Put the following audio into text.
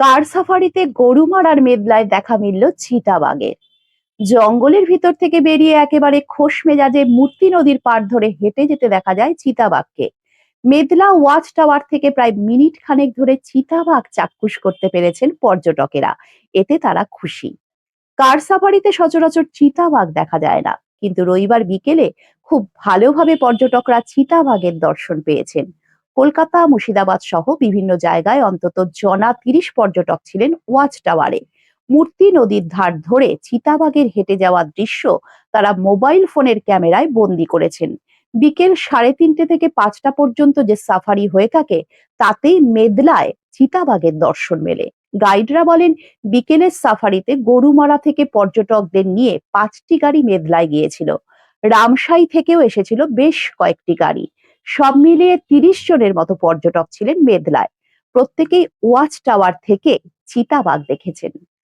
কার সাফারিতে গরুমারার মেদলায় দেখা মিলল চিতাবাঘের জঙ্গলের ভিতর থেকে বেরিয়ে একেবারে খোশ মেজাজে মূর্তি নদীর পার ধরে হেঁটে যেতে দেখা যায় চিতাবাঘকে মেদলা ওয়াচ টাওয়ার থেকে প্রায় মিনিট খানেক ধরে চিতাবাঘ চাক্ষুষ করতে পেরেছেন পর্যটকেরা। এতে তারা খুশি। কার সাফারিতে সচরাচর চিতাবাঘ দেখা যায় না। কিন্তু রবিবার বিকেলে খুব ভালোভাবে পর্যটকরা চিতাবাঘের দর্শন পেয়েছেন। কলকাতা, মুর্শিদাবাদ সহ বিভিন্ন জায়গায় অন্তত জনা তিরিশ পর্যটক ছিলেন ওয়াচ টাওয়ারে। মূর্তি নদীর ধার ধরে চিতাবাঘের হেঁটে যাওয়ার দৃশ্য তারা মোবাইল ফোনের ক্যামেরায় বন্দি করেছেন। বিকেল সাড়ে তিনটে থেকে পাঁচটা পর্যন্ত যে সাফারি হয়ে থাকে তাতেই মেদলায় চিতাবাঘের দর্শন মেলে। গাইডরা বলেন, বিকেলের সাফারিতে গরুমারা থেকে পর্যটকদের নিয়ে পাঁচটি গাড়ি মেদলায় গিয়েছিল। রামসাই থেকেও এসেছিল বেশ কয়েকটি গাড়ি। সব মিলিয়ে তিরিশ জনের মতো পর্যটক ছিলেন মেদলায় প্রত্যেকেই ওয়াচ টাওয়ার থেকে চিতাবাঘ দেখেছেন।